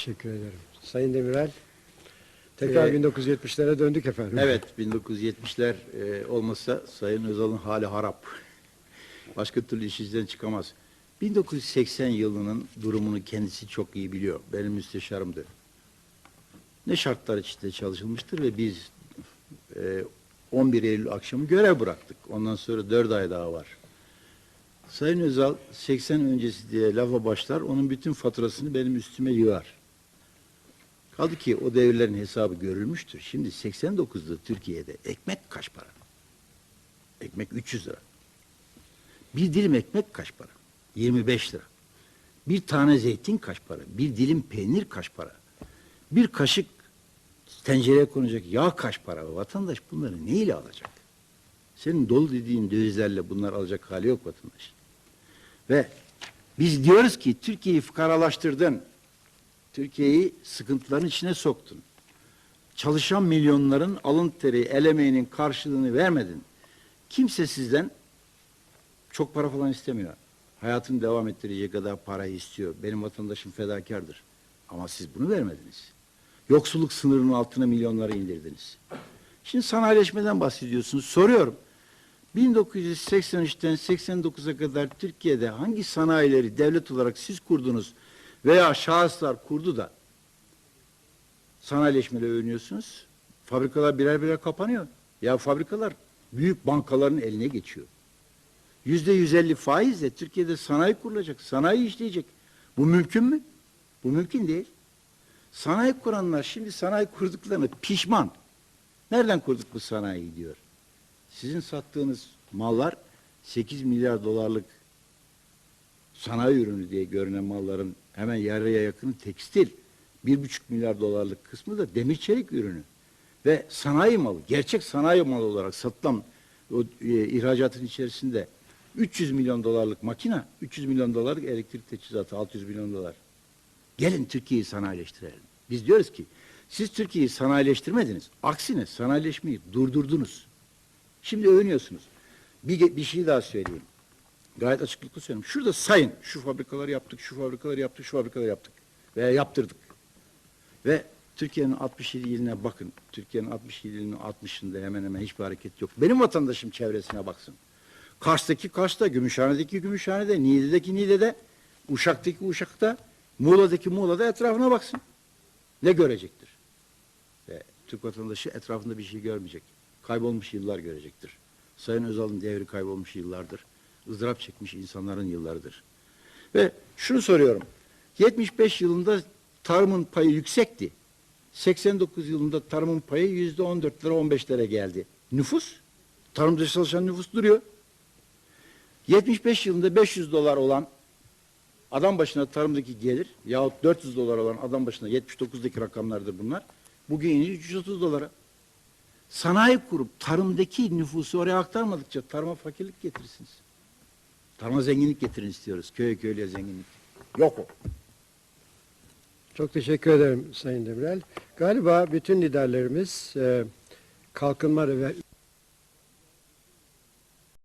Teşekkür ederim. Sayın Demirel, tekrar Ee, 1970'lere döndük efendim. Evet, 1970'ler e, olmasa Sayın Özal'ın hali harap. Başka türlü iş izden çıkamaz. 1980 yılının durumunu kendisi çok iyi biliyor. Benim müsteşarımdı. Ne şartlar içinde çalışılmıştır ve biz e, 11 Eylül akşamı görev bıraktık. Ondan sonra 4 ay daha var. Sayın Özal 80 öncesi diye lafa başlar, onun bütün faturasını benim üstüme yığar. Kaldı ki o devirlerin hesabı görülmüştür. Şimdi 89'da Türkiye'de ekmek kaç para? Ekmek 300 lira. Bir dilim ekmek kaç para? 25 lira. Bir tane zeytin kaç para? Bir dilim peynir kaç para? Bir kaşık tencereye konacak yağ kaç para? Vatandaş bunları neyle alacak? Senin dolu dediğin dövizlerle bunlar alacak hali yok vatandaş. Ve biz diyoruz ki Türkiye'yi fukaralaştırdın. Türkiye'yi sıkıntıların içine soktun. Çalışan milyonların alın teri, el emeğinin karşılığını vermedin. Kimse sizden çok para falan istemiyor. Hayatını devam ettirecek kadar parayı istiyor. Benim vatandaşım fedakardır. Ama siz bunu vermediniz. Yoksulluk sınırının altına milyonları indirdiniz. Şimdi sanayileşmeden bahsediyorsunuz. Soruyorum. 1983'ten 89'a kadar Türkiye'de hangi sanayileri devlet olarak siz kurdunuz veya şahıslar kurdu da sanayileşmeyle övünüyorsunuz? Fabrikalar birer birer kapanıyor. Ya fabrikalar büyük bankaların eline geçiyor. Yüzde 150 faizle Türkiye'de sanayi kurulacak, sanayi işleyecek. Bu mümkün mü? Bu mümkün değil. Sanayi kuranlar şimdi sanayi kurduklarını pişman. Nereden kurduk bu sanayiyi diyor. Sizin sattığınız mallar 8 milyar dolarlık sanayi ürünü diye görünen malların hemen yarıya yakını tekstil. 1,5 milyar dolarlık kısmı da demir çelik ürünü. Ve sanayi malı, gerçek sanayi malı olarak satılan o e, ihracatın içerisinde 300 milyon dolarlık makina, 300 milyon dolarlık elektrik teçhizatı, 600 milyon dolar. Gelin Türkiye'yi sanayileştirelim. Biz diyoruz ki siz Türkiye'yi sanayileştirmediniz. Aksine sanayileşmeyi durdurdunuz. Şimdi övünüyorsunuz. Bir, bir şey daha söyleyeyim. Gayet açıklıkla söyleyeyim. Şurada sayın. Şu fabrikaları yaptık, şu fabrikaları yaptık, şu fabrikaları yaptık. Veya yaptırdık. Ve Türkiye'nin 67 iline bakın. Türkiye'nin 67 ilinin 60'ında hemen hemen hiçbir hareket yok. Benim vatandaşım çevresine baksın. Kars'taki Kars'ta, Gümüşhane'deki Gümüşhane'de, Niğde'deki Niğde'de, Uşak'taki Uşak'ta, Muğla'daki Muğla'da etrafına baksın. Ne görecektir? Ve Türk vatandaşı etrafında bir şey görmeyecek. Kaybolmuş yıllar görecektir. Sayın Özal'ın devri kaybolmuş yıllardır. Izdırap çekmiş insanların yıllarıdır. Ve şunu soruyorum. 75 yılında tarımın payı yüksekti. 89 yılında tarımın payı yüzde 14 lira 15 lira geldi. Nüfus, tarımda çalışan nüfus duruyor. 75 yılında 500 dolar olan adam başına tarımdaki gelir yahut 400 dolar olan adam başına 79'daki rakamlardır bunlar. Bugün iniyor 330 dolara. Sanayi kurup tarımdaki nüfusu oraya aktarmadıkça tarıma fakirlik getirirsiniz. Tarıma zenginlik getirin istiyoruz. Köye köylüye zenginlik. Yok o. Çok teşekkür ederim Sayın Demirel. Galiba bütün liderlerimiz e, kalkınma ve